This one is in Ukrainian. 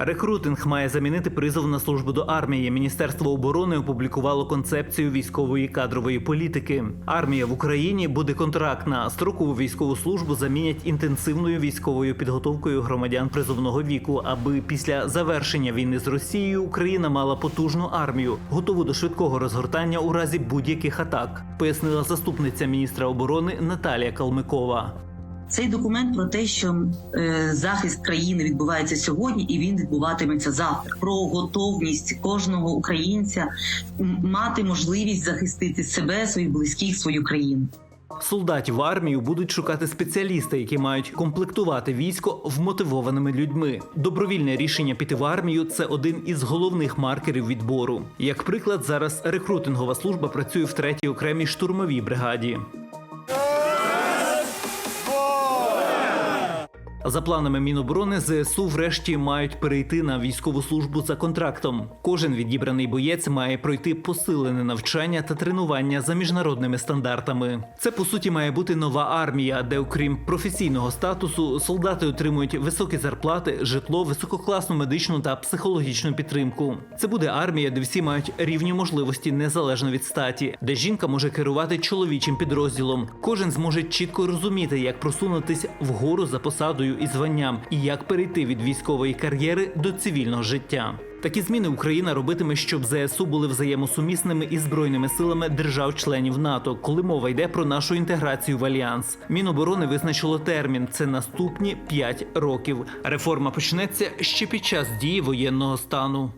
Рекрутинг має замінити призов на службу до армії. Міністерство оборони опублікувало концепцію військової кадрової політики. Армія в Україні буде контрактна. Строкову військову службу замінять інтенсивною військовою підготовкою громадян призовного віку, аби після завершення війни з Росією Україна мала потужну армію, готову до швидкого розгортання у разі будь-яких атак, пояснила заступниця міністра оборони Наталія Калмикова. Цей документ про те, що е, захист країни відбувається сьогодні, і він відбуватиметься завтра. Про готовність кожного українця мати можливість захистити себе, своїх близьких, свою країну. Солдатів в армію будуть шукати спеціалісти, які мають комплектувати військо вмотивованими людьми. Добровільне рішення піти в армію це один із головних маркерів відбору. Як приклад, зараз рекрутингова служба працює в третій окремій штурмовій бригаді. За планами Міноборони, ЗСУ врешті мають перейти на військову службу за контрактом. Кожен відібраний боєць має пройти посилене навчання та тренування за міжнародними стандартами. Це по суті має бути нова армія, де, окрім професійного статусу, солдати отримують високі зарплати, житло, висококласну медичну та психологічну підтримку. Це буде армія, де всі мають рівні можливості незалежно від статі, де жінка може керувати чоловічим підрозділом. Кожен зможе чітко розуміти, як просунутись вгору за посадою і званням, і як перейти від військової кар'єри до цивільного життя. Такі зміни Україна робитиме, щоб ЗСУ були взаємосумісними із збройними силами держав-членів НАТО, коли мова йде про нашу інтеграцію в альянс. Міноборони визначило термін це наступні 5 років. Реформа почнеться ще під час дії воєнного стану.